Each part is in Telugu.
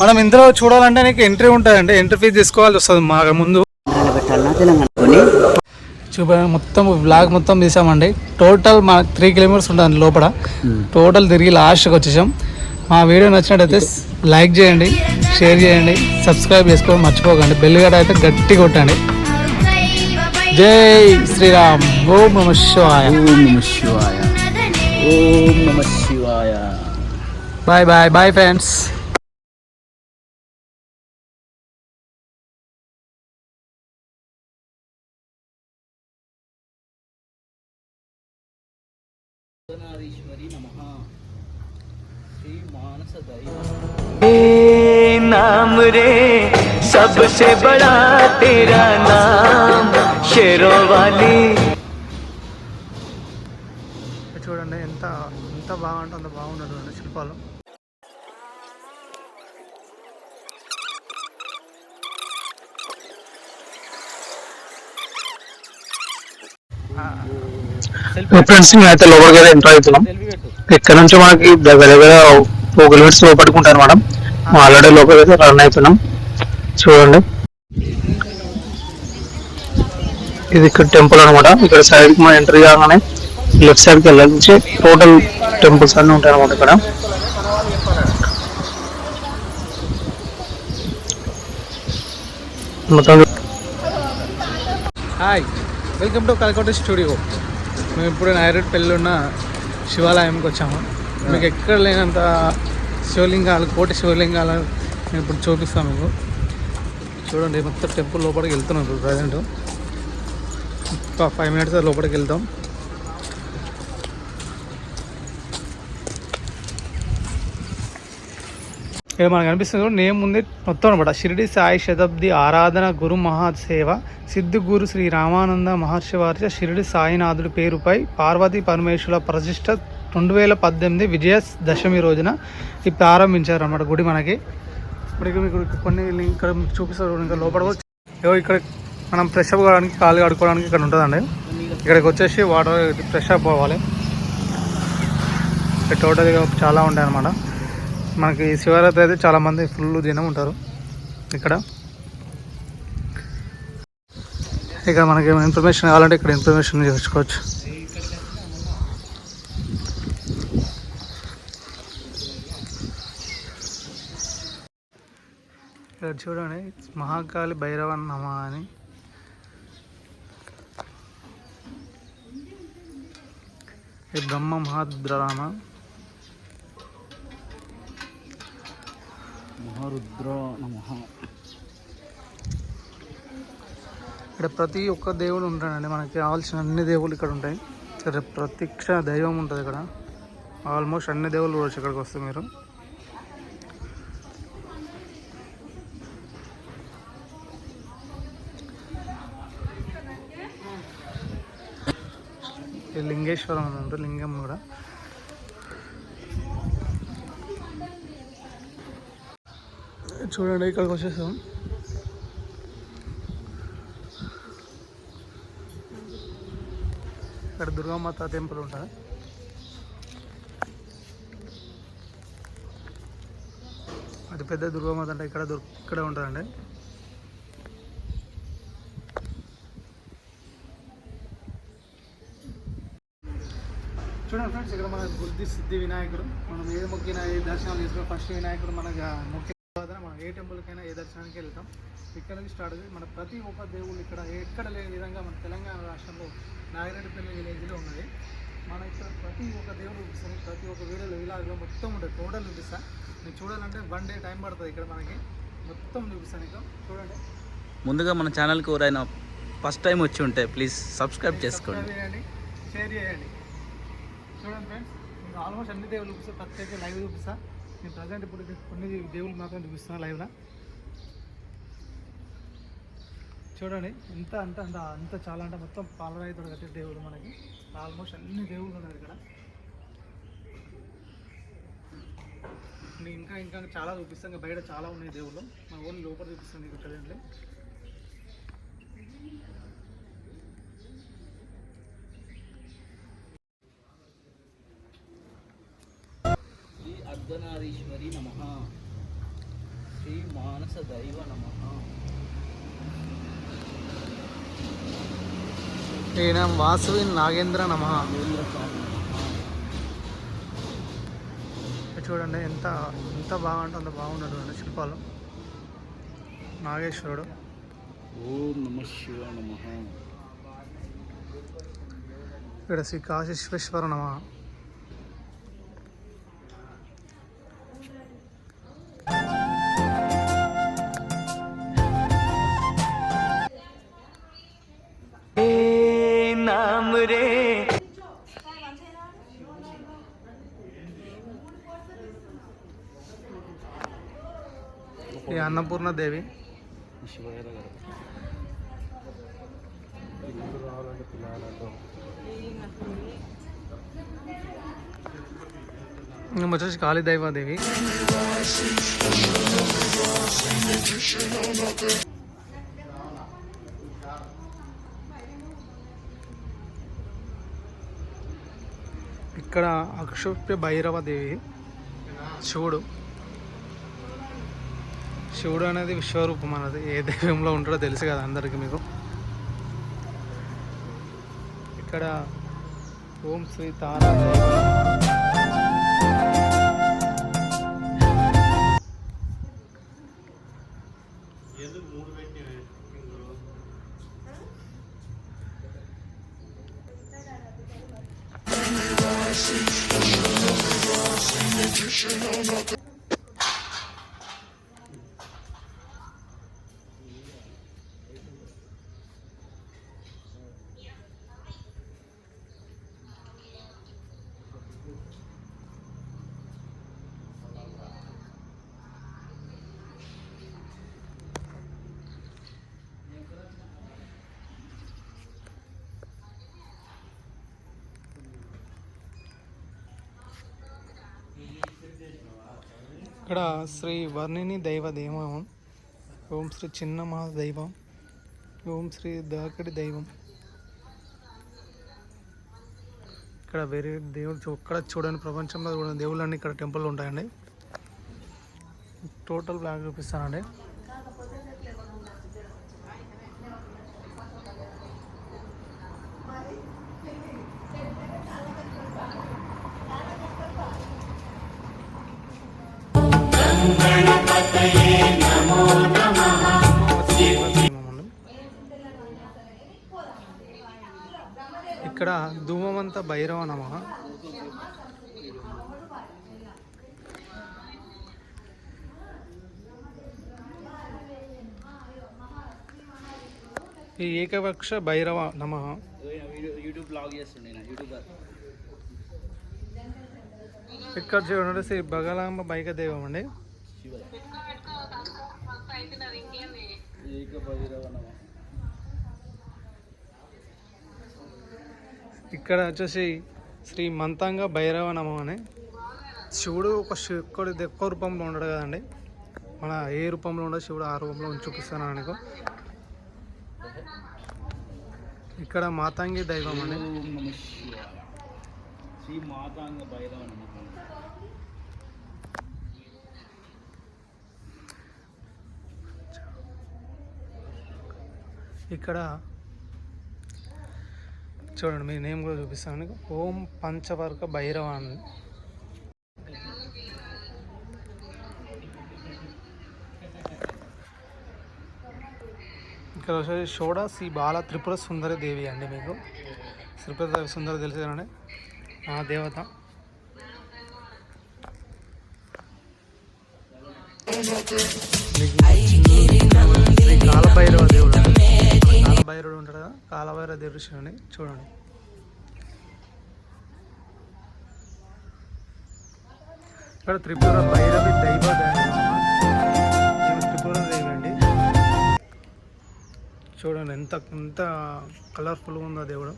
మనం ఇందులో చూడాలంటే నీకు ఎంట్రీ ఉంటుందండి. ఎంట్రీ ఫీజు తీసుకోవాల్సి వస్తుంది మా ముందు. చూప మొత్తం బ్లాగ్ మొత్తం తీసామండి. టోటల్ మా త్రీ కిలోమీటర్స్ ఉంటుంది లోపల. టోటల్ తిరిగి లాస్ట్కి వచ్చేసాం. మా వీడియో నచ్చినట్టయితే లైక్ చేయండి షేర్ చేయండి సబ్స్క్రైబ్ చేసుకోవడం మర్చిపోకండి. బెల్ గడ అయితే గట్టి కొట్టండి. జై శ్రీరామ్. ఓం నమ శివాయ. ఓం నమ శివాయ. ఓం నమ శివాయ. బాయ్ బాయ్ బాయ్ ఫ్రెండ్స్ नाम रे सबसे बड़ा तेरा नाम शेरों वाली చూడండి ఎంత ఎంత బాగుంటే అంత బాగున్నటువంటి శిల్పాలు ఫ్రెండ్స్ అయితే లోపలికి అయితే ఎంటర్ అవుతున్నాం. ఇక్కడ నుంచి మనకి దగ్గర దగ్గర టూ కిలోమీటర్స్ లోపడుకుంటాను మేడం. ఆల్రెడీ లోపలికి అయితే రన్ అవుతున్నాం. చూడండి. ఇది ఇక్కడ టెంపుల్ అనమాట ఇక్కడ సైడ్కి మనం ఎంటర్ కాగానే లెఫ్ట్ సైడ్కి వెళ్ళాలి టోటల్ టెంపుల్స్ అన్ని ఉంటాయి అనమాట ఇక్కడ. మొత్తం hi welcome to Kalakatta studio మేము ఇప్పుడు నైరుట్ పెళ్ళి ఉన్న శివాలయంకి వచ్చాము. మీకు ఎక్కడ లేనంత శివలింగాలు కోటి శివలింగాలు నేను ఇప్పుడు చూపిస్తాను మీకు. చూడండి మొత్తం టెంపుల్ లోపలికి వెళ్తున్నాం ఇప్పుడు ప్రజెంట్. ఒక ఫైవ్ మినిట్స్ లోపలికి వెళ్తాం ఇక్కడ మనకు కనిపిస్తుంది కూడా నేమ్ ఉంది మొత్తం అనమాట షిరిడి సాయి శతాబ్ది ఆరాధన గురు మహాసేవ సిద్ధు గురు శ్రీ రామానంద మహర్షి వారి షిరిడి సాయినాథుడి పేరుపై పార్వతీ పరమేశ్వర ప్రతిష్ట రెండు వేల పద్దెనిమిది విజయ దశమి రోజున ఇది ప్రారంభించారు అన్నమాట గుడి మనకి. ఇప్పుడు ఇక్కడ మీకు కొన్ని ఇక్కడ చూపిస్తారు ఇంకా లోపల ఇక్కడ మనం ఫ్రెష్ అప్ కావడానికి కాలు కడుక్కోవడానికి ఇక్కడ ఉంటుందండి. ఇక్కడికి వచ్చేసి వాటర్ ఫ్రెష్ అప్ అవ్వాలి. టోటల్గా చాలా ఉంటాయి అన్నమాట మనకి శివరాత్రి అయితే చాలా మంది ఫుల్ జనం ఉంటారు ఇక్కడ. ఇక్కడ మనకి ఇన్ఫర్మేషన్ కావాలంటే ఇక్కడ ఇన్ఫర్మేషన్ చేసుకోవచ్చు. ఇక్కడ చూడండి మహాకాళి భైరవ నమ అని. బ్రహ్మ మహాద్రామ. మహారుద్ర నమ. ఇక్కడ ప్రతి ఒక్క దేవుడు ఉంటాడండి. మనకి కావాల్సిన అన్ని దేవుళ్ళు ఇక్కడ ఉంటాయి. ఇక్కడ ప్రత్యక్ష దైవం ఉంటుంది ఇక్కడ. ఆల్మోస్ట్ అన్ని దేవుళ్ళు చూడొచ్చు ఇక్కడికి వస్తే మీరు. లింగేశ్వరం అని ఉంటుంది లింగం కూడా. చూడండి ఇక్కడికి వచ్చేసాం. ఇక్కడ దుర్గామాత టెంపుల్ ఉంటుంది. అది పెద్ద దుర్గామాత అంటే ఇక్కడ దొర్ ఇక్కడ ఉంటుందండి. చూడండి ఫ్రెండ్స్ ఇక్కడ మన బుద్ధి సిద్ధి వినాయకుడు మనం ఏ మొక్కిన ఏ దర్శనాలు చేసుకున్నా ఫస్ట్ వినాయకుడు మనకు మొక్కిన ఏ టెంపుల్కైనా ఏ దర్శనానికి వెళ్తాం. ఇక్కడ నుంచి స్టార్ట్ అవుతుంది. మన ప్రతి ఒక్క దేవుళ్ళు ఇక్కడ ఎక్కడ లేని విధంగా మన తెలంగాణ రాష్ట్రంలో నాగిరెడ్డిపల్లి విలేజ్లో ఉన్నది. మన ఇక్కడ ప్రతి ఒక్క దేవుడు చూపిస్తాను ప్రతి ఒక్క వీడియోలో విలాగ్లో మొత్తం ఉంటుంది టోటల్ చూపిస్తా. నేను చూడాలంటే వన్ డే టైం పడుతుంది ఇక్కడ మనకి. మొత్తం చూపిస్తాను ఇక చూడండి. ముందుగా మన ఛానల్కి ఎవరైనా ఫస్ట్ టైం వచ్చి ఉంటే ప్లీజ్ సబ్స్క్రైబ్ చేసుకోండి. షేర్ చేయండి. చూడండి ఫ్రెండ్స్ ఆల్మోస్ట్ అన్ని దేవుళ్ళు చూపిస్తా. ప్రత్యేక లైవ్ చూపిస్తా. నేను ప్రజెంట్ ఇప్పుడు కొన్ని దేవుళ్ళు మాత్రం చూపిస్తున్నా లైవ్లో. చూడండి ఎంత అంటే అంత అంత చాలా అంటే మొత్తం పాలరాయితో కట్టే దేవుడు మనకి. ఆల్మోస్ట్ అన్ని దేవుళ్ళు ఉన్నారు ఇక్కడ. నేను ఇంకా ఇంకా చాలా చూపిస్తాను ఇంకా బయట చాలా ఉన్నాయి దేవుళ్ళు. మా ఓన్లీ లోపల చూపిస్తాను ఇక్కడ ప్రజెంట్లీ. అర్ధనారీశ్వరి నమ. శ్రీ మానస దైవ నమ. ఈయన వాసవి నాగేంద్ర నమ. చూడండి ఎంత ఎంత బాగుంటే అంత బాగున్నాడు చూడండి శిల్పాలు. నాగేశ్వరుడు. ఓం నమ శివ నమ. ఇక్కడ శ్రీ కాశీశ్వేశ్వర నమ. దేవి? మేము గారు ఇంకా వచ్చేసి కాళీదైవాదేవి ఇక్కడ అక్షోప్య భైరవ దేవి. శివుడు శివుడు అనేది విశ్వరూపం అనేది ఏ దైవంలో ఉంటాడో తెలుసు కదా అందరికీ మీకు. ఇక్కడ ఓం శ్రీ తారా ఇక్కడ శ్రీ వర్ణిని దైవ దేవం ఓం శ్రీ చిన్న దైవం ఓం శ్రీ దాకడి దైవం. ఇక్కడ వేరే దేవుడు ఒక్కడ చూడని చూడండి ప్రపంచంలో చూడండి దేవుళ్ళన్నీ ఇక్కడ టెంపుల్ ఉంటాయండి. టోటల్ బ్లాక్ చూపిస్తానండి. భైరవ నమ. ఈ ఏకవక్ష భైరవ నమ. యూట్యూబ్ బ్లాగ్ చేస్తుండే యూట్యూబర్ ఇక్కడ చూడండి శ్రీ బగలాంబ బైక దైవం అండి ఏక భైరవ నమ. ఇక్కడ వచ్చేసి శ్రీ మంతాంగ భైరవ నమం అని. శివుడు ఒక శివుడు ఎక్కువ రూపంలో ఉండడు కదండి. మన ఏ రూపంలో ఉండదు శివుడు ఆ రూపంలో ఉంచి చూపిస్తాను అనుకో ఇక్కడ మాతాంగి దైవం అండి ఇక్కడ చూడండి మీ నేమ్ కూడా చూపిస్తాను మీకు. ఓం పంచవర్గ భైరవ అని ఇక్కడ వచ్చేసి షోడా శ్రీ బాల త్రిపుర సుందరి దేవి అండి మీకు. త్రిపుర సుందరి తెలుసు కదండి? ఆ దేవత. కాలభైరవ దేవుడు కాలభైరుడు ఉంటాడు కదా? కాలభైర దేవుడు చూడండి. ఇక్కడ త్రిపుర భైరవి దైవ త్రిపుర దేవి అండి. చూడండి ఎంత ఎంత కలర్ఫుల్గా ఉందో దేవుడు.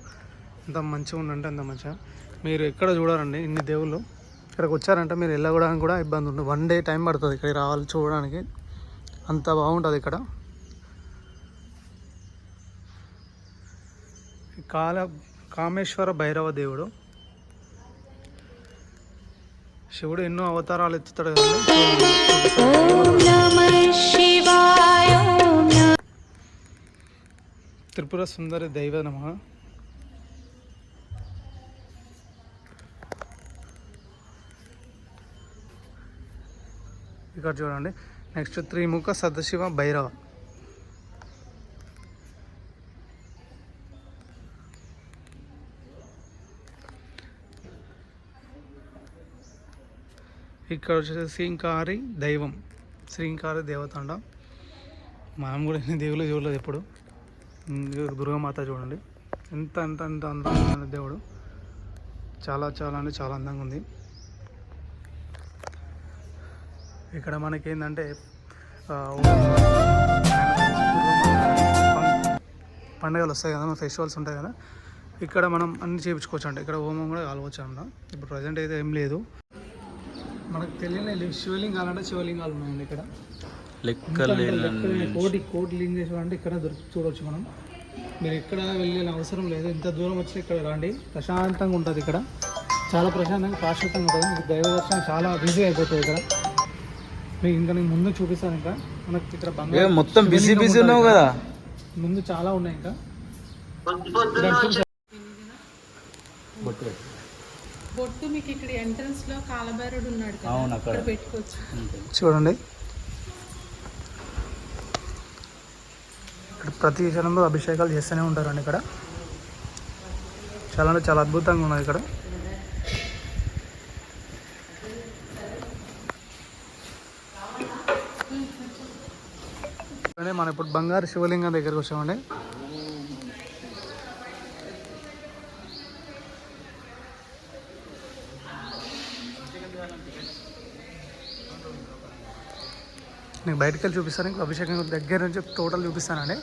ఎంత మంచిగా ఉందంటే అంత మంచిగా. మీరు ఎక్కడ చూడాలండి ఇన్ని దేవుళ్ళు? ఇక్కడికి వచ్చారంటే మీరు వెళ్ళగడానికి కూడా ఇబ్బంది ఉంటుంది వన్ డే టైం పడుతుంది ఇక్కడికి రావాలి చూడడానికి. అంత బాగుంటుంది ఇక్కడ. కాల కామేశ్వర భైరవ దేవుడు. శివుడు ఎన్నో అవతారాలు ఎత్తుతాడు త్రిపుర సుందరి దైవ నమ. ఇక్కడ చూడండి. నెక్స్ట్ త్రిముఖ సదశివ భైరవ. ఇక్కడ వచ్చేసి శ్రీంకారి దైవం శ్రీంకారి దేవతండ. మనం కూడా ఎన్ని దేవుళ్ళు చూడలేదు ఎప్పుడు. దుర్గామాత చూడండి. ఎంత ఎంత ఎంత అందమైన దేవుడు. చాలా చాలా అంటే చాలా అందంగా ఉంది. ఇక్కడ మనకి ఏంటంటే పండుగలు వస్తాయి కదా ఫెస్టివల్స్ ఉంటాయి కదా. ఇక్కడ మనం అన్ని చేయించుకోవచ్చు అంటే ఇక్కడ హోమం కూడా కాలవచ్చు అన్న ఇప్పుడు ప్రజెంట్ అయితే ఏం లేదు. మనకు తెలియని శివలింగాలు అంటే శివలింగాలు ఉన్నాయండి ఇక్కడ. కోటి కోటి లింగేశ్వర అంటే ఇక్కడ దొరికి చూడవచ్చు మనం. మీరు ఎక్కడ వెళ్ళిన అవసరం లేదు. ఇంత దూరం వచ్చి ఇక్కడ రండి. ప్రశాంతంగా ఉంటుంది ఇక్కడ. చాలా ప్రశాంతంగా శాశ్వతంగా ఉంటుంది. మీకు దైవ దర్శనం చాలా బిజీ అయిపోతుంది ఇక్కడ. మీకు ఇంకా నేను ముందు చూపిస్తాను ఇంకా. మనకి ఇక్కడ బంగారు మొత్తం బిజీ బిజీ ఉన్నావు. కదా. ముందు చాలా ఉన్నాయి ఇంకా. బొట్టు మీకు ఇక్కడ ఎంట్రన్స్లో కాలబైరుడు ఉన్నాడు కదా అవును అక్కడ. ఇక్కడ పెట్టుకోవచ్చు. చూడండి. ఇక్కడ ప్రతి క్షణంలో అభిషేకాలు చేస్తూనే ఉంటారండి ఇక్కడ. చాలా అంటే చాలా అద్భుతంగా ఉన్నది ఇక్కడ. మనం ఇప్పుడు బంగారు శివలింగం దగ్గరికి వచ్చామండి నేను బయటకు వెళ్ళి చూపిస్తాను. ఇంకా అభిషేకం దగ్గర నుంచి టోటల్ చూపిస్తానండి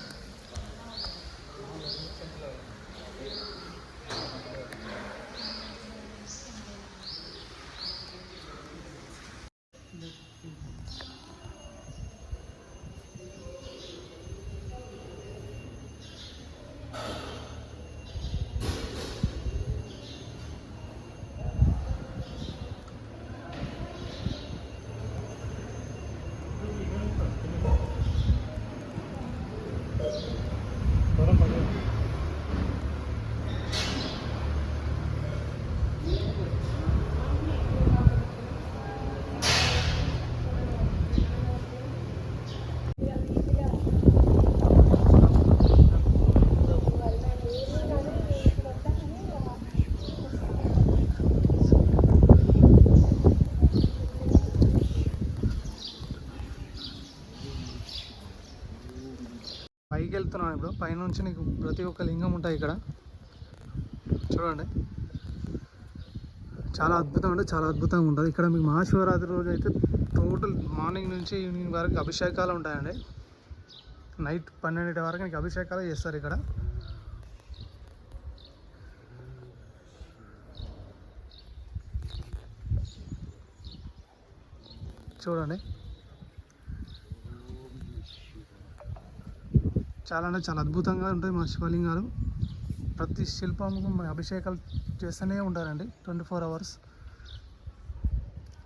పైకి వెళ్తున్నాను ఇప్పుడు పైనుంచి నీకు ప్రతి ఒక్క లింగం ఉంటాయి ఇక్కడ. చూడండి. చాలా అద్భుతం అంటే చాలా అద్భుతంగా ఉంటుంది. ఇక్కడ మీకు మహాశివరాత్రి రోజు అయితే టోటల్ మార్నింగ్ నుంచి ఈవినింగ్ వరకు అభిషేకాలు ఉంటాయండి. నైట్ పన్నెండింటి వరకు నీకు అభిషేకాలు చేస్తారు ఇక్కడ. చూడండి. చాలా అంటే చాలా అద్భుతంగా ఉంటుంది మన శివలింగాలు. ప్రతి శిల్పంకు అభిషేకాలు చేస్తూనే ఉంటారండి ట్వంటీ ఫోర్ అవర్స్.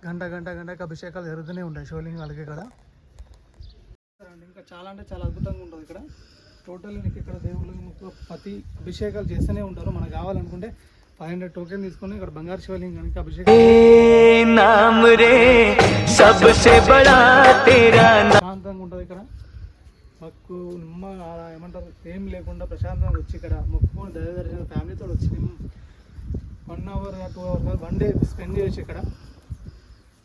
గంట గంట గంటకి అభిషేకాలు జరుగుతూనే ఉంటాయి శివలింగాలకి ఇక్కడ ఇంకా చాలా అంటే చాలా అద్భుతంగా ఉంటుంది ఇక్కడ. టోటల్ నీకు ఇక్కడ దేవుళ్ళు ప్రతి అభిషేకాలు చేస్తూనే ఉంటారు. మనకు కావాలనుకుంటే ఫైవ్ హండ్రెడ్ టోకెన్ తీసుకొని ఇక్కడ బంగారు శివలింగానికి అభిషేకం శాంతంగా ఉంటుంది ఇక్కడ. మాకు నిమ్మ ఏమంటారు ఏం లేకుండా ప్రశాంతంగా వచ్చి ఇక్కడ మొక్కుకొని దైవ దర్శనం ఫ్యామిలీతో వచ్చి one hour two hour one day spend చేయొచ్చు ఇక్కడ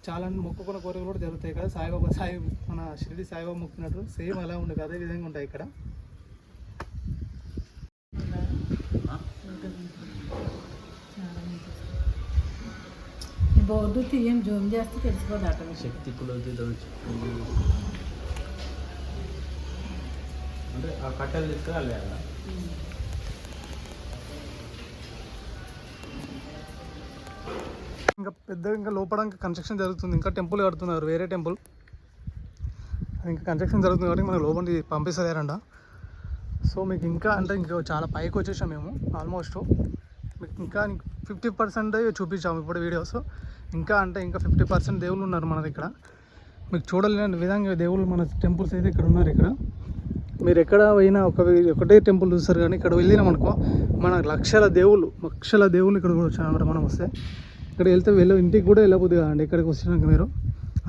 చాలా మొక్కుకున్న కోరికలు కూడా జరుగుతాయి ఇక్కడ సాయిబాబా సాయి మన షిరిడి సాయిబాబా మొక్కినట్టు సేమ్ అలా ఉండదు అదే విధంగా ఉంటాయి ఇక్కడ. బోర్డు తీయం జూమ్ చేస్తే తెలిసిపోదు ఆటోమేటిక్ శక్తి కులది అంటే ఆ కట్టెలు తీసుకురాలి ఇంకా పెద్దగా ఇంకా లోపల ఇంకా కన్స్ట్రక్షన్ జరుగుతుంది. ఇంకా టెంపుల్ కడుతున్నారు వేరే టెంపుల్ అది ఇంకా కన్స్ట్రక్షన్ జరుగుతుంది కాబట్టి మనకు లోపలికి పంపిస్తలేరంట. సో మీకు ఇంకా అంటే ఇంకా చాలా పైకి వచ్చేసాం మేము ఆల్మోస్ట్ మీకు ఇంకా ఫిఫ్టీ పర్సెంట్ చూపించాము ఇప్పుడు వీడియోస్ ఇంకా అంటే ఇంకా ఫిఫ్టీ పర్సెంట్ దేవుళ్ళు ఉన్నారు మన ఇక్కడ. మీకు చూడలేని విధంగా దేవుళ్ళు మన టెంపుల్స్ అయితే ఇక్కడ ఉన్నారు ఇక్కడ. మీరు ఎక్కడ పోయినా ఒక ఒకటే టెంపుల్ చూస్తారు కానీ ఇక్కడ వెళ్ళినాం అనుకో మన లక్షల దేవుళ్ళు లక్షల దేవుళ్ళు ఇక్కడ కూడా వచ్చారన్నమాట మనం వస్తే. ఇక్కడ వెళ్తే వెళ్ళ ఇంటికి కూడా వెళ్ళబోద్ది కదండి ఇక్కడికి వచ్చినాక మీరు.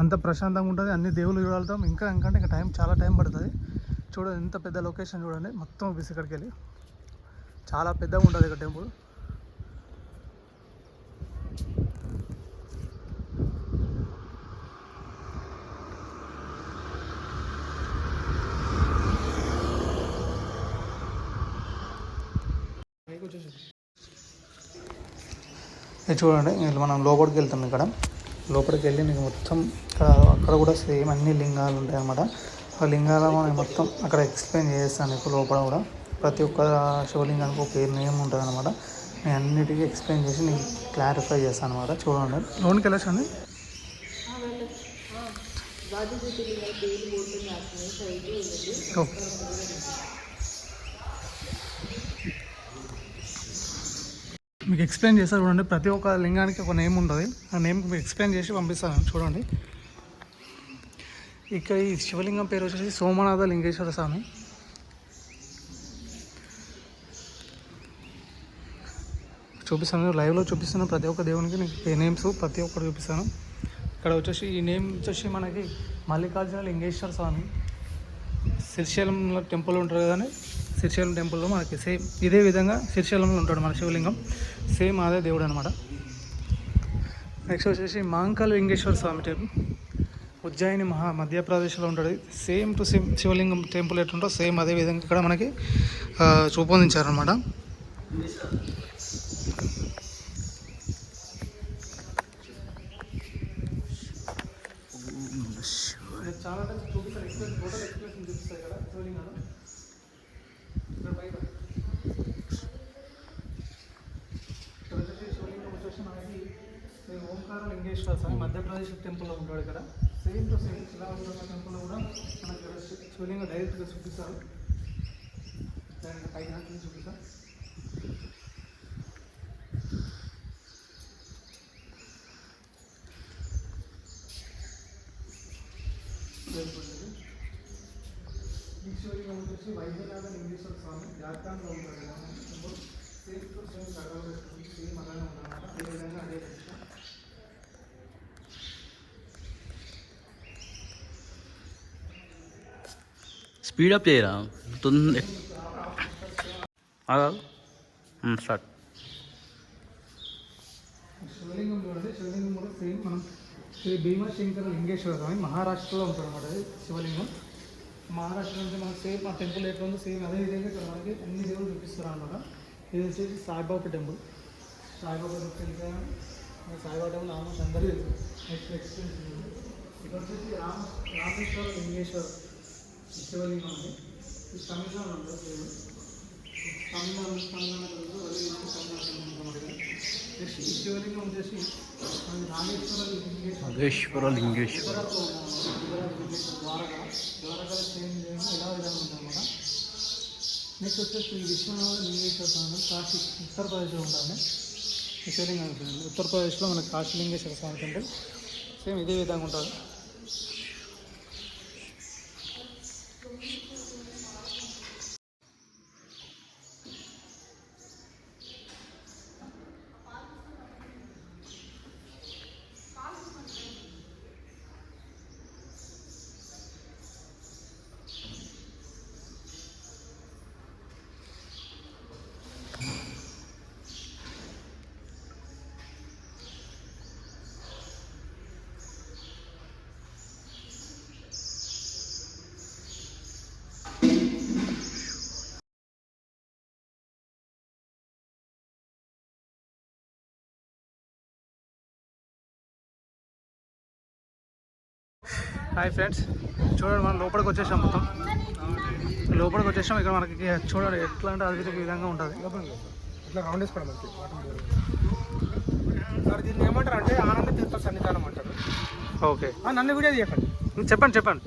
అంత ప్రశాంతంగా ఉంటుంది అన్ని దేవుళ్ళు చూడగలుగుతాం. ఇంకా ఇంకా ఇంకా టైం చాలా టైం పడుతుంది. చూడండి ఎంత పెద్ద లొకేషన్ చూడండి. మొత్తం చూపిస్తే ఇక్కడికి వెళ్ళి. చాలా పెద్దగా ఉంటుంది ఇక్కడ టెంపుల్. ఇది చూడండి మనం లోపలికి వెళ్తాం ఇక్కడ లోపలికి వెళ్ళి మీకు మొత్తం ఇక్కడ అక్కడ కూడా సేమ్ అన్ని లింగాలు ఉంటాయి అన్నమాట ఆ లింగాల మనం మొత్తం అక్కడ ఎక్స్ప్లెయిన్ చేస్తాను నీకు లోపల కూడా ప్రతి ఒక్క శివలింగానికి ఒక పేరు నేమ్ ఉంటుంది అనమాట నేను అన్నిటికీ ఎక్స్ప్లెయిన్ చేసి నీకు క్లారిఫై చేస్తాను అనమాట చూడండి లోన్కి వెళ్ళొచ్చండి ఓకే మీకు ఎక్స్ప్లెయిన్ చేస్తారు చూడండి. ప్రతి ఒక్క లింగానికి ఒక నేమ్ ఉంటుంది. ఆ నేమ్ మీకు ఎక్స్ప్లెయిన్ చేసి పంపిస్తాను. చూడండి. ఇక్కడ ఈ శివలింగం పేరు వచ్చేసి సోమనాథ లింగేశ్వర స్వామి. చూపిస్తాను. లైవ్లో చూపిస్తాను. ప్రతి ఒక్క దేవునికి నీకు నేమ్స్ ప్రతి ఒక్కటి చూపిస్తాను. ఇక్కడ వచ్చేసి ఈ నేమ్ వచ్చేసి మనకి మల్లికార్జున లింగేశ్వర స్వామి. శ్రీశైలంలో టెంపుల్ ఉంటారు కదండి. శ్రీశైలం టెంపుల్లో మనకి సేమ్ ఇదే విధంగా శ్రీశైలంలో ఉంటాడు మన శివలింగం. సేమ్ అదే దేవుడు అనమాట నెక్స్ట్ వచ్చేసి మాంకాల్ లింగేశ్వర స్వామి టెంపుల్ ఉజ్జయిని మహా మధ్యప్రదేశ్లో ఉంటుంది సేమ్ టు సేమ్ శివలింగం టెంపుల్ ఎట్లుంటో సేమ్ అదే విధంగా ఇక్కడ మనకి రూపొందించారనమాట చాలా చూపిస్తారు ఎక్స్ప్రెస్ టోటల్ ఎక్స్ప్రెషన్ చూపిస్తారు ఇక్కడ శివలింగాలు ఇక్కడ బయట ఇక్కడ వచ్చేసి శివలింగం వచ్చేసి మనకి శ్రీ వెంకటేశ్వర స్వామి మధ్యప్రదేశ్ టెంపుల్లో ఉంటాడు ఇక్కడ. సేమ్ టు సేమ్ శిలావృత టెంపుల్లో కూడా మనకి శివలింగం డైరెక్ట్గా చూపిస్తారు. డైరెక్ట్ పైన చూపిస్తారు ఈ శివలింగం వచ్చేసి వైద్యనాథ లింగేశ్వర స్వామి జాతకంలో ఉంటాడు కదా టెంపుల్ సేమ్ టు సేమ్ కడవ సేమ్ అలానే ఉంటాడు అదే విధంగా అదే ప్రతిష్ట స్పీడప్ చేయరా? తొందర స్టార్ట్. శివలింగం చూడండి శివలింగం కూడా సేమ్ మనం శ్రీ భీమశంకర లింగేశ్వర స్వామి మహారాష్ట్రలో ఉంటాడు అనమాట శివలింగం. మహారాష్ట్ర నుంచి మనకు సేమ్ ఆ టెంపుల్ ఎట్లా ఉందో సేమ్ అదే విధంగా ఇక్కడ మనకి అన్ని దేవుళ్ళు చూపిస్తారు అనమాట ఇది వచ్చేసి Saibaba temple. Saibaba temple Saibaba temple almost అందరూ నెక్స్ట్ ఎక్స్పీరియన్స్ ఇక్కడ వచ్చేసి రామ రామేశ్వర లింగేశ్వర శివలింగం ఉంది దేవుడు తమిళనాడు నెక్స్ట్ ఈ శివలింగం వచ్చేసి మనకి రామేశ్వర లింగేశ్వర. సేమ్ సేమ్ ఇలా విధంగా ఉందన్నమాట నెక్స్ట్ వచ్చేసి విశ్వనాథ లింగేశ్వర స్వామి కాశీ ఉత్తరప్రదేశ్లో ఉంటుంది ఈ శివలింగం ఉంటుంది. ఉత్తరప్రదేశ్లో మనకి కాశీ లింగేశ్వర స్వామి టెంపుల్. సేమ్ ఇదే విధంగా ఉంటుంది. Hi friends. చూడండి మనం లోపలికి వచ్చేసాం మొత్తం. లోపలికి వచ్చేసాం. ఇక్కడ మనకి చూడండి ఎట్లా అంటే అది విధంగా ఉంటుంది. ఇట్లా రౌండ్ వేసుకోవడం మనకి సార్ దీన్ని ఏమంటారు అంటే ఆనంద తీర్థ సన్నిధానం అంటారు. ఓకే. నన్ను వీడియో తీయకండి. చెప్పండి చెప్పండి.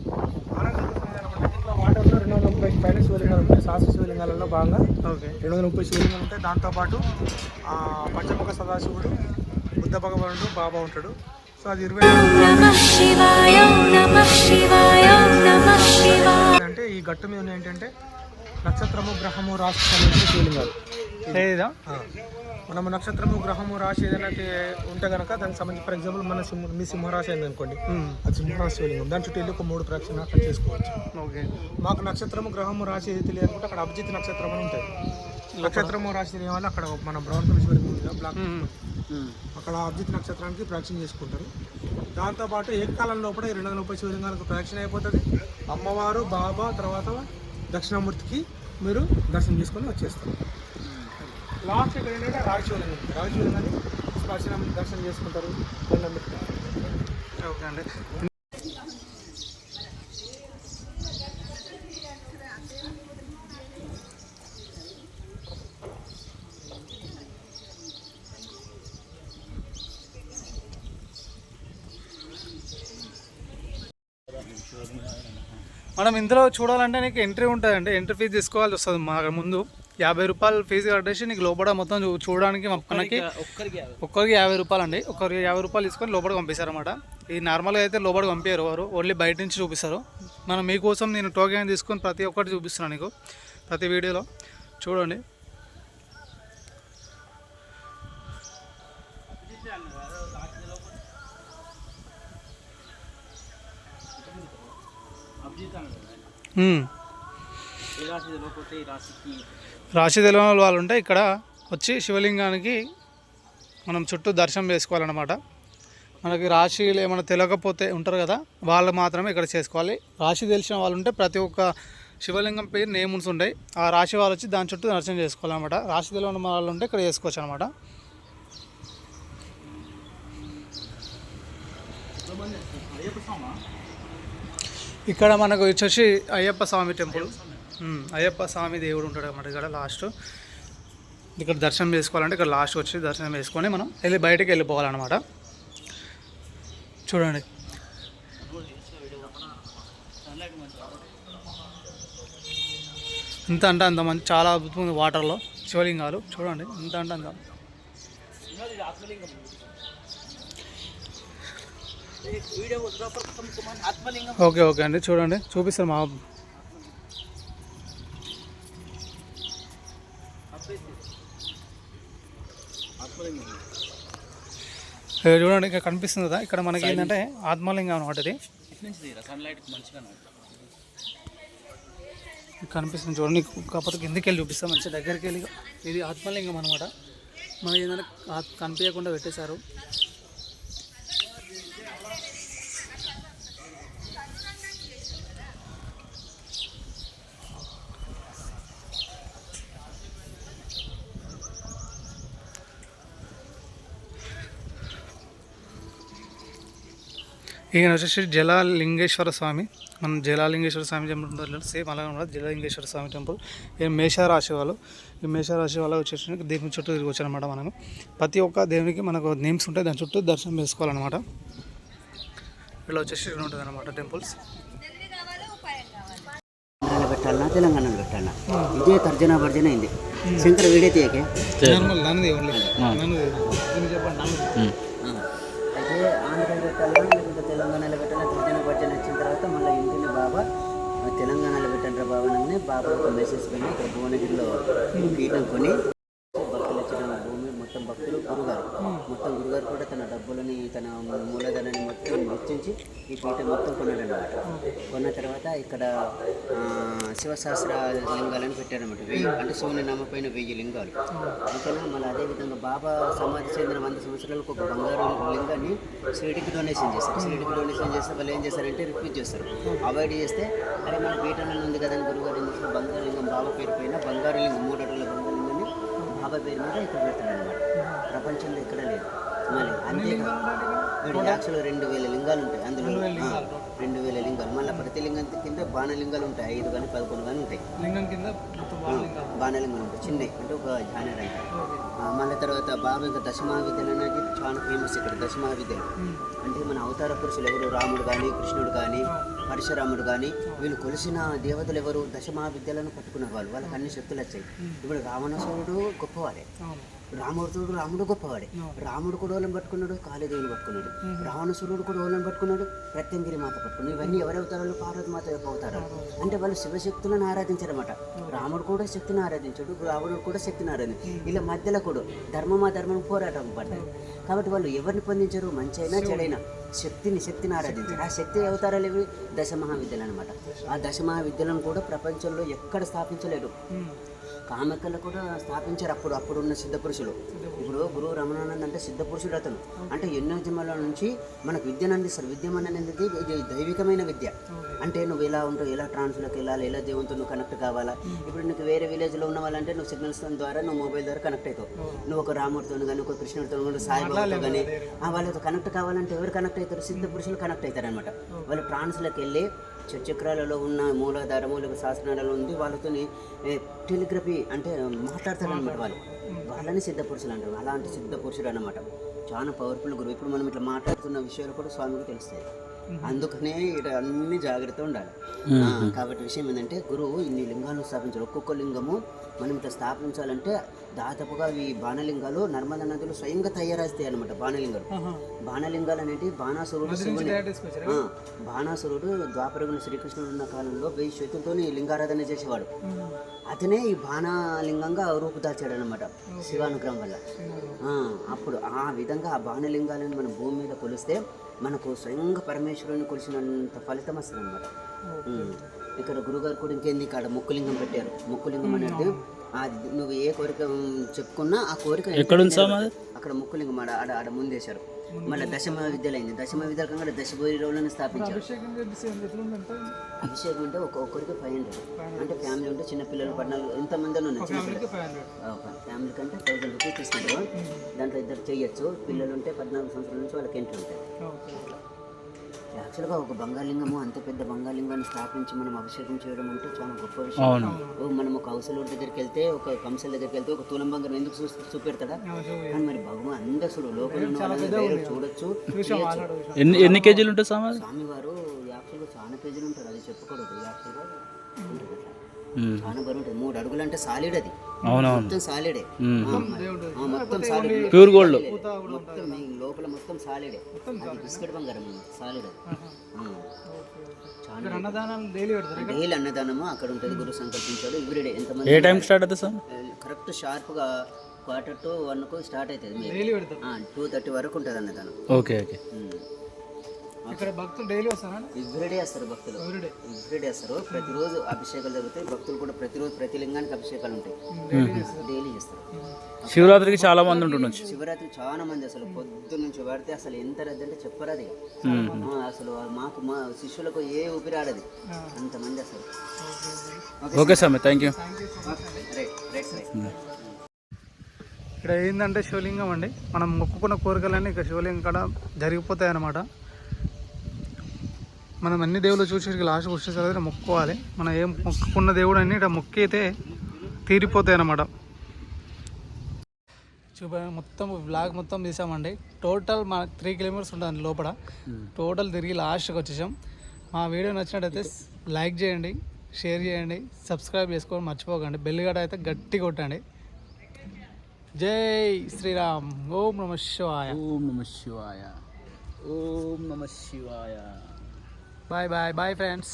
ఆనంద వాటర్లో రెండు వందల ముప్పై పైన శివలింగాలు ఉంటాయి. శాస్త్ర శివలింగాలలో భాగంగా ఓకే. రెండు వందల ముప్పై శివలింగాలు ఉంటాయి. దాంతోపాటు పంచముఖ సదాశివుడు బుద్ధ భగవానుడు బాబా ఉంటాడు. సో అది ఇరవై అంటే ఈ గట్టు మీద ఏంటంటే నక్షత్రము గ్రహము రాశి సంబంధించిన శివలింగాలు లేదా మనం నక్షత్రము గ్రహము రాశి ఏదైనా ఉంటే కనుక దానికి సంబంధించి ఫర్ ఎగ్జాంపుల్ మన సింహ మీ సింహరాశి అయింది అనుకోండి. అది సింహరాశి శివలింగం దాని చుట్టూ వెళ్ళి ఒక మూడు ప్రక్షణ అక్కడ చేసుకోవచ్చు. ఓకే. మాకు నక్షత్రము గ్రహము రాశి ఏది తెలియదు అక్కడ అభిజిత్ నక్షత్రం అని ఉంటుంది. నక్షత్రము రాశి తెలియని అక్కడ మన బ్రౌన్ శివలింగం ఉంది కదా, బ్లాక్ అక్కడ అభిజిత్ నక్షత్రానికి ప్రదక్షిణ చేసుకుంటారు. దాంతోపాటు ఏకకాలం లోపల ఈ రెండు వందల ముప్పై శివలింగాలకు ప్రదక్షిణ అయిపోతుంది. అమ్మవారు బాబా తర్వాత దక్షిణామూర్తికి మీరు దర్శనం చేసుకొని వచ్చేస్తారు. లాస్ట్ ఇక్కడ ఏంటంటే రాగి శివలింగం. ఉంది. రాగి శివలింగాన్ని దర్శనం దర్శనం చేసుకుంటారు. ఓకే అండి. మనం ఇందులో చూడాలంటే నీకు ఎంట్రీ ఉంటుందండి. ఎంట్రీ ఫీజు తీసుకోవాల్సి వస్తుంది. మా ముందు యాభై రూపాయలు ఫీజు కట్టేసి నీకు లోపల మొత్తం చూడడానికి మనకి ఒక్కరికి యాభై. ఒక్కరికి యాభై. రూపాయలు అండి ఒక్కరికి యాభై రూపాయలు తీసుకొని లోపలికి పంపిస్తారన్నమాట. ఈ నార్మల్గా అయితే లోపలికి పంపించారు వారు ఓన్లీ బయట నుంచి చూపిస్తారు. మనం మీకోసం నేను టోకెన్ తీసుకొని ప్రతి ఒక్కటి చూపిస్తున్నాను నీకు. ప్రతి వీడియోలో చూడండి. రాశి తెలియని వాళ్ళు ఉంటే ఇక్కడ వచ్చి శివలింగానికి మనం చుట్టూ దర్శనం చేసుకోవాలన్నమాట. మనకి రాశిలు ఏమైనా తెలియకపోతే ఉంటారు కదా వాళ్ళు మాత్రమే ఇక్కడ చేసుకోవాలి. రాశి తెలిసిన వాళ్ళు ఉంటే ప్రతి ఒక్క శివలింగం పేరు నేమ్స్ ఉంటాయి ఆ రాశి వాళ్ళు వచ్చి దాని చుట్టూ దర్శనం చేసుకోవాలన్నమాట. రాశి తెలియని వాళ్ళు ఉంటే ఇక్కడ చేసుకోవచ్చు అనమాట ఇక్కడ మనకు వచ్చేసి అయ్యప్ప స్వామి టెంపుల్. అయ్యప్ప స్వామి దేవుడు ఉంటాడు అన్నమాట ఇక్కడ లాస్ట్. ఇక్కడ దర్శనం చేసుకోవాలంటే ఇక్కడ లాస్ట్ వచ్చి దర్శనం చేసుకొని మనం వెళ్ళి బయటకు వెళ్ళిపోవాలన్నమాట. చూడండి. ఎంత అంటే అంత మంచి చాలా అద్భుతమైన వాటర్లో శివలింగాలు. చూడండి ఎంత అంటే అంత. ఓకే ఓకే అండి. చూడండి. చూపిస్తారు మా చూడండి ఇక్కడ కనిపిస్తుంది కదా. ఇక్కడ మనకి ఏంటంటే ఆత్మలింగం అనమాట ఇది. కనిపిస్తుంది చూడండి. కాకపోతే కిందకి వెళ్ళి చూపిస్తాం. మంచి దగ్గరికి వెళ్ళి. ఇది ఆత్మలింగం అనమాట మనకి ఏంటంటే కనిపించకుండా పెట్టేశారు. ఈయన వచ్చేసి జలాలింగేశ్వర స్వామి. మనం జలాలింగేశ్వర స్వామి టెంపుల్ ఉంటుంది సేమ్ అలాగే ఉంటుంది. జలాలింగేశ్వర స్వామి టెంపుల్. ఈ మేషరాశి వాళ్ళు. ఈ మేషరాశి వాళ్ళు వచ్చేసి దేవుని చుట్టూ తిరిగి వచ్చారనమాట మనము. ప్రతి ఒక్క దేవునికి మనకు నేమ్స్ ఉంటాయి. దాని చుట్టూ దర్శనం చేసుకోవాలన్నమాట. ఇలా వచ్చేసి ఉంటుంది అనమాట టెంపుల్స్. పెట్టాలన్నా పెట్టాలన్నా. ఇదే తర్జన భర్జన అయింది. శంకర్ వీడే తీయకే. నార్మల్ నన్నది ఓన్లీ నన్నది చెప్పండి అయితే పెట్టాలన్నా తెలంగాణలో పెట్టాలన్నా తర్జన భర్జన వచ్చిన తర్వాత మళ్ళీ ఇంటిని బాబా తెలంగాణలో పెట్టండి బాబా అనగానే బాబా ఒక మెసేజ్ పైన ఇక్కడ భువనగిరిలో పీఠం కొని మొత్తం భక్తులు గురుగారు. మొత్తం గురుగారు కూడా తన డబ్బులని తన మూలధనాన్ని మొత్తం వెచ్చించి ఈ పీఠం మొత్తం కొన్నాడనమాట కొన్న తర్వాత ఇక్కడ ఆ, శివశాస్త్ర లింగాలను పెట్టారనమాట వెయ్యి అంటే శివుని నమ్మపైన వెయ్యి లింగాలు. అంతేనా? మళ్ళీ అదేవిధంగా బాబా సమాధి చెందిన వంద సంవత్సరాలకు ఒక బంగారు లింగాన్ని షిరిడికి డొనేషన్ చేస్తారు షిరిడికి డొనేషన్ చేస్తే వాళ్ళు ఏం చేస్తారంటే రిఫ్యూజ్ చేస్తారు. అవాయిడ్ చేస్తే అరే మన పీఠంలో ఉంది కదా గురుగారు ఏం చేస్తారు బంగారు లింగం బాబా పేరు పైన బంగారు లింగం మూడు బాబా పేరు మీద ఇక్కడ పెడతాడు అనమాట ప్రపంచంలో ఎక్కడ లేదు. మళ్ళీ అంతేకాదు యాక్చువల్గా రెండు వేల లింగాలు ఉంటాయి. అందులో రెండు వేల లింగాలు. మళ్ళీ ప్రతి లింగం కింద బాణలింగాలు ఉంటాయి. ఐదు కానీ పదకొండు కానీ ఉంటాయి. లింగం కింద బాణలింగాలు. ఉంటాయి. చిన్నవి. అంటే ఒక జానర్ అంటారు మళ్ళీ తర్వాత బాబా ఇంకా దశమహావిద్యలు అనేది చాలా ఫేమస్ ఇక్కడ దశమహావిద్యలు. అంటే మన అవతార పురుషులు ఎవరు? రాముడు కానీ కృష్ణుడు కానీ పరశురాముడు కానీ వీళ్ళు కొలిసిన దేవతలు ఎవరు? దశమహావిద్యలను పట్టుకున్న వాళ్ళు. వాళ్ళకి అన్ని శక్తులు వచ్చాయి. ఇప్పుడు రావణాసురుడు గొప్పవాడే. అవును రాముడు రాముడు గొప్పవాడే. రాముడు కూడా ఓలను పట్టుకున్నాడు కాళీదేవిని పట్టుకున్నాడు. రావణసురుడు కూడా ఓలను పట్టుకున్నాడు ప్రత్యంగిరి మాత పట్టుకున్నాడు. ఇవన్నీ ఎవరు అవుతారు? పార్వతి మాత యొక్క అవుతారు. అంటే వాళ్ళు శివశక్తులను ఆరాధించారన్నమాట. రాముడు కూడా శక్తిని ఆరాధించాడు రావణుడు కూడా శక్తిని ఆరాధించాడు. ఇలా మధ్యలో కూడా ధర్మమా ధర్మం పోరాటం పడ్డాయి కాబట్టి వాళ్ళు ఎవరిని పొందించారు? మంచి అయినా చెడైనా శక్తిని శక్తిని ఆరాధించారు. ఆ శక్తి అవతారాలు ఇవి దశ మహావిద్యలు అనమాట ఆ దశ మహావిద్యలను కూడా ప్రపంచంలో ఎక్కడ స్థాపించలేరు కామెక్కలు కూడా స్థాపించారు అప్పుడు అప్పుడున్న సిద్ధ పురుషులు ఇప్పుడు గురువు రమణానంద్ అంటే సిద్ధపురుషుడు అతను. అంటే ఎన్నో జన్మల నుంచి మనకు విద్యను అందిస్తారు విద్య అనేది ఇది దైవికమైన విద్య. అంటే నువ్వు ఎలా ఉంటావు ఎలా ట్రాన్స్లోకి వెళ్ళాలి ఎలా దేవునితో నువ్వు కనెక్ట్ కావాలా? ఇప్పుడు నీకు వేరే విలేజ్లో ఉన్న వాళ్ళంటే నువ్వు సిగ్నల్స్ ద్వారా నువ్వు మొబైల్ ద్వారా కనెక్ట్ అవుతావు. నువ్వు ఒక రాముడితో కానీ ఒక కృష్ణుడితో కానీ సాయిబాబాతో కానీ వాళ్ళతో కనెక్ట్ కావాలంటే ఎవరు కనెక్ట్ అవుతారు? సిద్ధ పురుషులు కనెక్ట్ అవుతారు అనమాట వాళ్ళు ట్రాన్స్లోకి వెళ్ళి చక్రాలలో ఉన్న మూలాధారము లేక శాసనాలలో ఉంది. వాళ్ళతోని టెలిగ్రఫీ అంటే మాట్లాడతారు అనమాట వాళ్ళు. వాళ్ళని సిద్ధ పురుషులు అంటారు. అలాంటి సిద్ధపురుషుడు అనమాట చాలా పవర్ఫుల్ గురువు. ఇప్పుడు మనం ఇట్లా మాట్లాడుతున్న విషయాలు కూడా స్వామికి తెలుస్తాయి. అందుకనే అన్ని జాగ్రత్త ఉండాలి. ఆ, కాబట్టి విషయం ఏంటంటే గురువు ఇన్ని లింగాలను స్థాపించారు. ఒక్కొక్క లింగము మనం ఇట్లా స్థాపించాలంటే దాదాపుగా ఈ బాణలింగాలు నర్మదా నదిలో స్వయంగా తయారవుతాయి అనమాట బాణలింగాలు. బాణలింగాలు అనేటివి బాణాసురుడు శివుని బాణాసురుడు ద్వాపరగుణ శ్రీకృష్ణుడు ఉన్న కాలంలో వెయ్యి చేతులతో లింగారాధన చేసేవాడు. అతనే ఈ బాణలింగంగా రూపుదాల్చాడు అనమాట శివానుగ్రహం వల్ల. ఆ, అప్పుడు ఆ విధంగా ఆ బాణలింగాలను మనం భూమి మీద కొలిస్తే మనకు స్వయంగా పరమేశ్వరుని కొలిసినంత ఫలితం వస్తుంది అనమాట ఇక్కడ గురుగారు కూడా ఇంకేంది ఇక్కడ ముక్కులింగం పెట్టారు. ముక్కులింగం అనేది ఆ నువ్వు ఏ కోరిక చెప్పుకున్నా ఆ కోరిక? అక్కడ ముక్కులింగం ఆడ ఆడ ఆడ ముందేశారు. మళ్ళీ దశమ విద్యలు అయింది దశమ విద్యల కంటే దశభూరి రోజులను స్థాపించారు. అభిషేకం అంటే? ఒక ఒక్కరికి ఫైవ్ హండ్రెడ్ అంటే ఫ్యామిలీ ఉంటే చిన్న పిల్లలు పద్నాలుగు ఎంతమంది ఉన్నారు ఫ్యామిలీ కంటే థౌసండ్ రూపీస్ తీసుకుంటారు. దాంట్లో ఇద్దరు చేయొచ్చు. పిల్లలు ఉంటే పద్నాలుగు సంవత్సరాల నుంచి వాళ్ళకి ఎంట్రీ ఉంటాయి యాక్చువల్గా ఒక బంగాళలింగము అంత పెద్ద బంగాళలింగాన్ని స్థాపించి మనం అభిషేకం చేయడం అంటే చాలా గొప్ప విషయం. మనం ఒక అవసరం దగ్గరికి వెళ్తే ఒక కంసల దగ్గరికి వెళ్తే ఒక తులం బంగారం ఎందుకు చూ చూపెడతాడా? కానీ మరి భగవాన్ లోపల ఉన్న వాళ్ళని వేరే చూడొచ్చు. ఎన్ని ఎన్ని కేజీలు ఉంటుంది సార్ మాది? స్వామివారు యాక్చువల్గా చాలా పేజీలు ఉంటారు అది చెప్పకూడదు యాక్చువల్గా. బరువు ఉంటుంది మూడు అడుగులు అంటే సాలిడ్ అది. అవునవును. మొత్తం సాలిడే మొత్తం సాలిడ్ ప్యూర్ గోల్డ్. మొత్తం లోపల మొత్తం సాలిడే అది బిస్కెట్ బంగారం సాలిడ్ డైలీ అన్నదానము అక్కడ ఉంటుంది. గురు సంకల్పించాడు. ఎవ్రీడే ఏ ఎంతమంది టైంకి స్టార్ట్ అవుతుంది సార్? కరెక్ట్ షార్ప్గా క్వార్టర్ టు వన్కు స్టార్ట్ అవుతుంది. డైలీ పెడతారు. టూ థర్టీ వరకు ఉంటుంది అన్నదానం. Okay okay. ఇక్కడ భక్తులు డైలీ వస్తారా? ఎవ్రీడే వస్తారు భక్తులు. ఎవ్రీడే వస్తారు ప్రతిరోజు అభిషేకాలు జరుగుతాయి. భక్తులు కూడా ప్రతిరోజు ప్రతి లింగానికి అభిషేకాలు ఉంటాయి. డైలీ చేస్తారు. శివరాత్రికి చాలా మంది ఉంటుండొచ్చు శివరాత్రి చాలా మంది అసలు పొద్దు నుంచి పడితే అసలు ఎంత రద్దు అంటే చెప్పరాదు అసలు మాకు మా శిష్యులకు ఏ ఊపిరి ఆడది. అంతమంది అసలు. Okay sir thank you right right right. ఇక్కడ ఏంటంటే శివలింగం అండి. మనం మొక్కుకున్న కోరికలన్నీ ఇక్కడ శివలింగం కాడ జరిగిపోతాయి అన్నమాట మనం అన్ని దేవుళ్ళు చూసి లాస్ట్ వచ్చేసరికి మొక్కుకోవాలి. మనం ఏం మొక్కుకున్న దేవుడు అన్ని ఇట్లా మొక్కితే తీరిపోతాయి అన్నమాట. చూప మొత్తం బ్లాగ్ మొత్తం తీసామండి. టోటల్ మన త్రీ కిలోమీటర్స్ ఉంటుంది లోపల. టోటల్ తిరిగి లాస్ట్కి వచ్చేసాం. మా వీడియో నచ్చినట్టయితే లైక్ చేయండి షేర్ చేయండి సబ్స్క్రైబ్ చేసుకోవడం మర్చిపోకండి. బెల్ గడ అయితే గట్టి కొట్టండి. జై శ్రీరామ్. ఓం నమ శివాయ. ఓం నమ శివాయ. ఓం నమ శివాయ. Bye bye bye friends